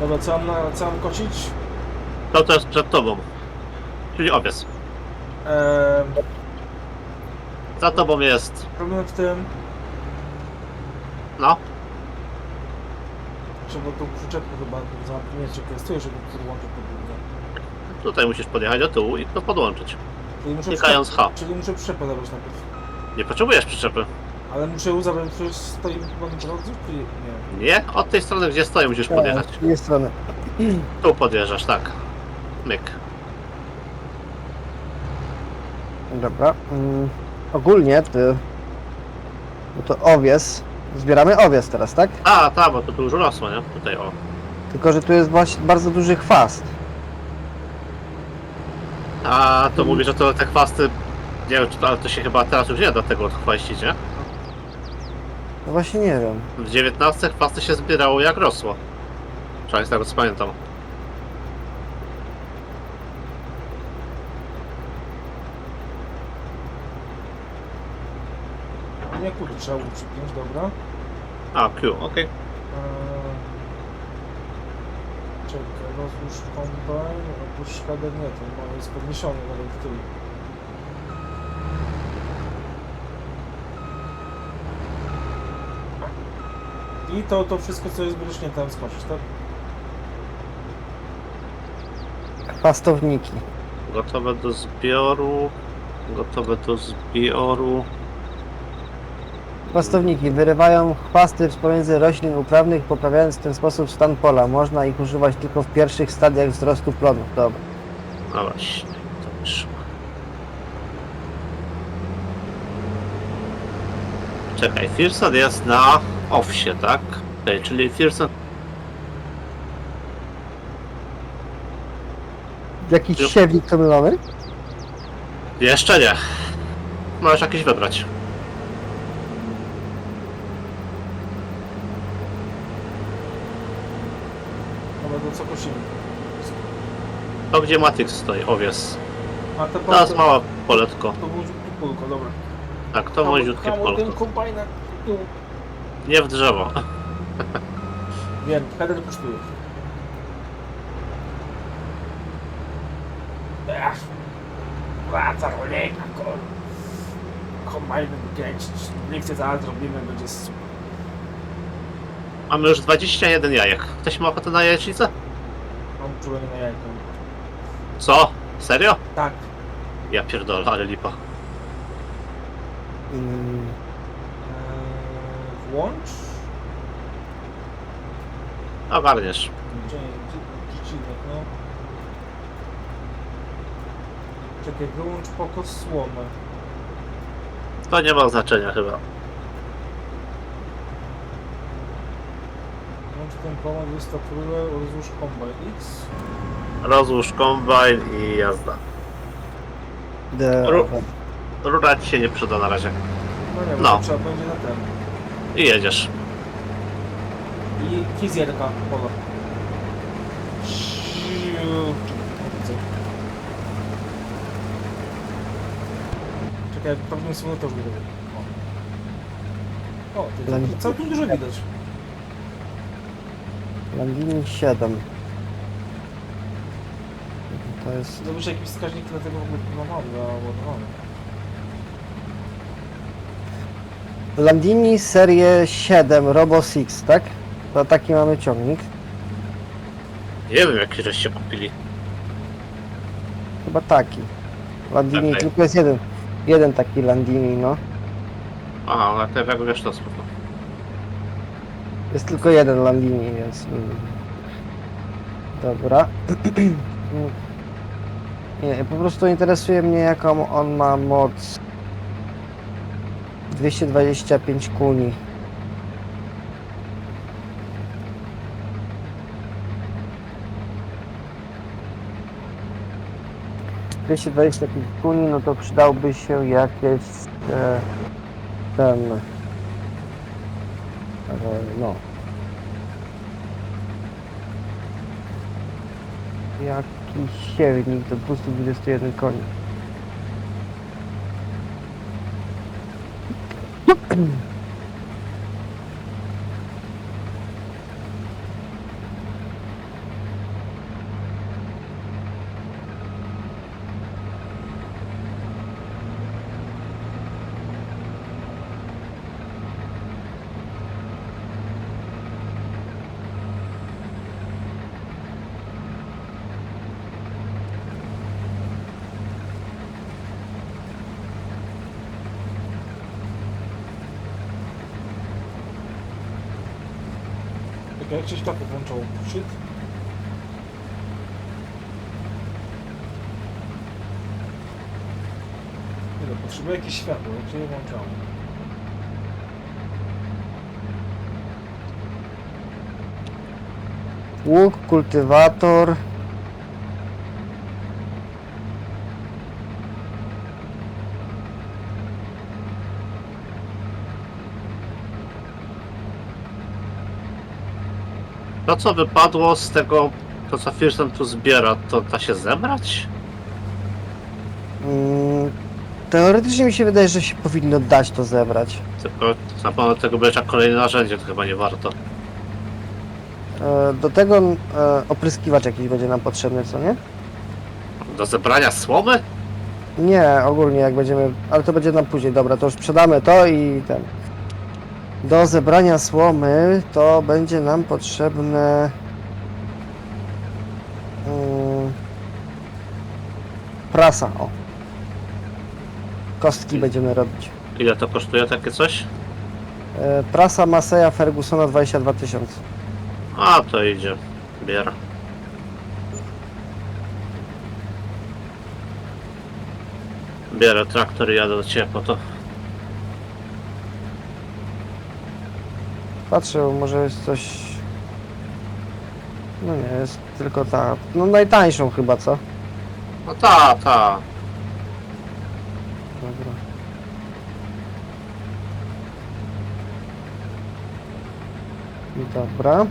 Dobra, co mam, na, co mam kosić? To to jest przed tobą. Czyli owiec. Eee, Za tobą jest. problem w tym, No. trzeba tą przyczepkę chyba zamknięcie, stój, żeby podłączyć podwójnie. Tutaj musisz podjechać do tyłu i to podłączyć. Czyli muszę, Klikając H. czyli muszę przyczepę zabrać najpierw. Nie potrzebujesz przyczepy. Ale muszę ją zabrać, przecież stoi chyba na drodze, czy nie? Nie? Od tej strony, gdzie stoję, musisz podjechać. Z drugiej strony. Tu podjeżdżasz, tak. Myk. Dobra. Mm, ogólnie ty... No to owies. Zbieramy owies teraz, tak? A, tak, bo to tu już rosło, nie? Tutaj o. Tylko, że tu jest właśnie bardzo duży chwast. A to mówi, że to te chwasty. Nie wiem, czy to, ale to się chyba teraz już nie da tego odchwaścić, nie? No właśnie nie wiem. W 19 chwasty się zbierało jak rosło. Przynajmniej z tego co pamiętam. Nie, kurde, trzeba było przypiąć, dobra. A, Q, okej. Eee, czekaj, rozłóż kombajn, otóż szkader nie, to ma- jest podniesiony nawet w tył. I to, to wszystko, co jest wyrośnie tam skoczyć, tak? Chwastowniki. Gotowe do zbioru. Gotowe do zbioru. Chwastowniki wyrywają chwasty pomiędzy roślin uprawnych, poprawiając w ten sposób stan pola. Można ich używać tylko w pierwszych stadiach wzrostu plonów. Dobra. No właśnie, to wyszło. Czekaj, Firsan jest na offsie, tak? Okej, czyli Firsan Jakiś siewnik co my mamy? jeszcze nie. Możesz jakiś wybrać. Dobra, to co kosimy? To gdzie Matrix stoi, owies. A te To jest to, małe poletko. to było pulko, dobra. Tak, to moździutkie Hamu- hamu ten polko. tu. Nie w drzewo. Wiem, header kosztuje. Wraca roleka, kol. Kombajnem kręcić. Nie chcę zaraz zrobimy, będzie super. Mamy już 21 jajek. Ktoś ma ochotę na jajecznicę? Mam czulenie na jajko. Co? Serio? Tak. Ja pierdolę, ale lipa. Mm, Eee, włącz. Ogarniesz. Gdzie, gdzie, przecinek, no. Czekaj, wyłącz pokos słomę. To nie ma znaczenia chyba. Włącz ten pomoc, wystaw rurę, rozłóż kombajn X. Rozłóż kombajn i jazda. Ru- Rura ci się nie przyda na razie. No nie, bo No. trzeba będzie na ten. I jedziesz. I fizjerka pola. Nie widzę. Czekaj, pewnie słowo też nie robię. O, o ty, mnie- całkiem dużo widać. Landini 7. To jest... Zobacz jakiś wskaźnik na tego w ogóle chyba mam załadowany. Landini serię 7 Robo 6, tak? To taki mamy ciągnik. Nie wiem jaki żeście kupili. Chyba taki. Landini, Okej. tylko jest jeden. Jeden taki Landini, no. Aha, ale to jak wiesz to spoko. Jest tylko jeden Landini, więc... mm. Dobra. Nie, po prostu interesuje mnie jaką on ma moc. 225 kuni. Dwieście dwadzieścia pięć kuni, no to przydałby się jakieś e, ten e, no jakiś siewnik do 221 koni. Hmm. Jak się światło włączało? Shit. Nie no, potrzebuję jakieś światło, jak się je włączało. Łuk, kultywator. To co wypadło z tego, to co Firsten tu zbiera, to da się zebrać? Mm, teoretycznie mi się wydaje, że się powinno dać to zebrać. Tylko na pewno tego będzie kolejne narzędzie, to chyba nie warto. E, do tego e, opryskiwacz jakiś będzie nam potrzebny, co nie? Do zebrania słomy? Nie, ogólnie jak będziemy, ale to będzie nam później, dobra, to już sprzedamy to i ten. Do zebrania słomy to będzie nam potrzebne mm, prasa, o. Kostki będziemy robić. Ile to kosztuje takie coś? E, prasa Maseja Fergusona 22 tysiące. A, to idzie. Biera. Bierę traktor i jadę do ciebie po to. Patrzę, może jest coś... No nie, jest tylko ta, no najtańszą chyba, co? No ta, ta. Dobra. Dobra.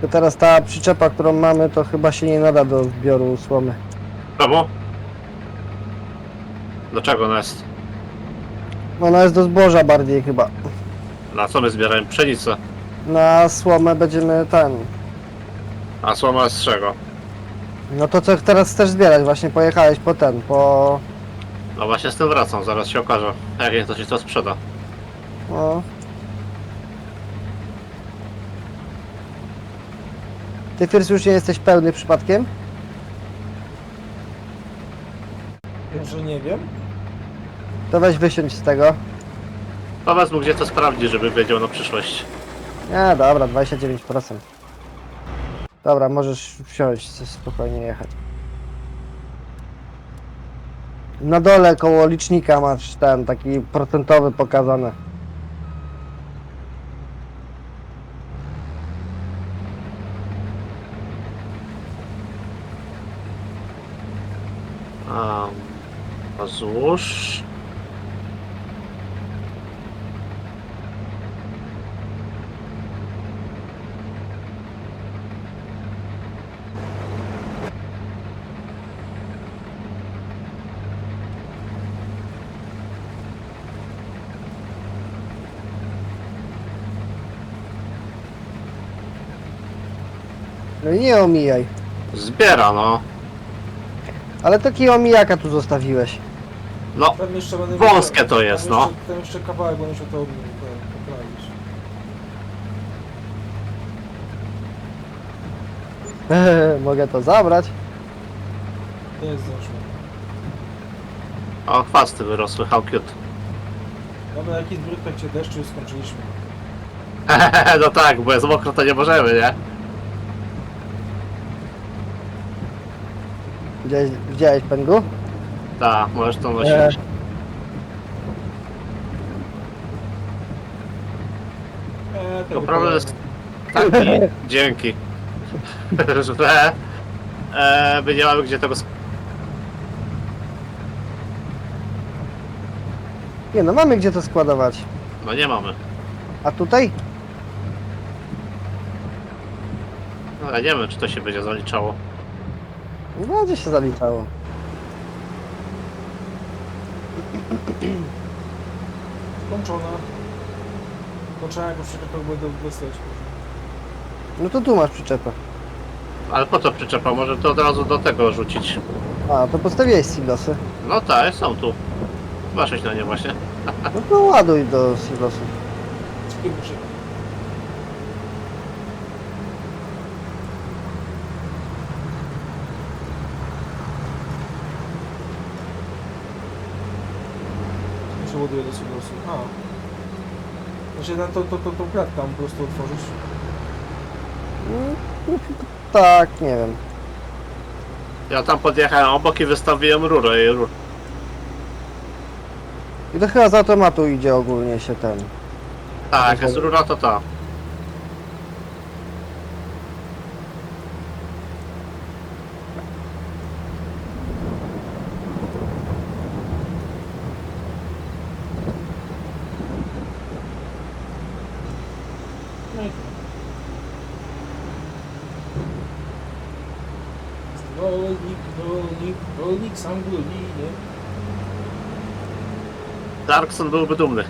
To teraz ta przyczepa, którą mamy, to chyba się nie nada do zbioru słomy. Czemu? Do czego ona jest? Ona jest do zboża bardziej chyba. Na co my zbieramy? Pszenicę. Na słomę będziemy ten. A słoma jest z czego? No to co teraz chcesz zbierać? Właśnie pojechałeś po ten, po... No właśnie z tym wracam, zaraz się okaże. Jak nie, to się to sprzeda. No. Ty Firs już nie jesteś pełny przypadkiem? Że nie wiem. To weź wysiądź z tego. Powiedz mu, gdzie to sprawdzi, żeby wiedział na przyszłość. Nie, dobra, 29%. Dobra, możesz wsiąść, spokojnie jechać. Na dole koło licznika masz ten taki procentowy pokazany. A, No nie omijaj. Zbiera, no. Ale taki omijaka tu zostawiłeś. No, Tam jeszcze będę Wąskie to jest, tam no. Jeszcze, tam jeszcze kawałek będę musiał to ten, poprawić. Mogę to zabrać. Nie zdążyłem. o, chwasty wyrosły, how cute. Mamy jakiś zbiór w trakcie deszczu i skończyliśmy. no tak, bo jest mokro, to nie możemy, nie? Widziałeś, widziałeś pęgu? Tak, możesz to nosić. E. Eee, To problem jest taki, dzięki, że e, my nie mamy gdzie tego sk- Nie no, mamy gdzie to składować. No nie mamy. A tutaj? No, ja nie wiem, czy to się będzie zaliczało. No, gdzie się zaliczało. Skończona. Skończona jak już przyczepę będę wysłać. No to tu masz przyczepę. Ale po co przyczepa? Może to od razu do tego rzucić. A, to postawiłeś silosy. No tak, są tu. Patrzeć na nie właśnie. No to ładuj do silosu. I Muszę ładuję do silosu. A. Znaczy na to, to, to, tą klatkę tam po prostu otworzysz. Mm, Tak, nie wiem. Ja tam podjechałem obok i wystawiłem rurę i rur. I to chyba z automatu idzie ogólnie się ten. Tak, jest rura to ta. Sam byłby dumny. Darkson byłby dumny.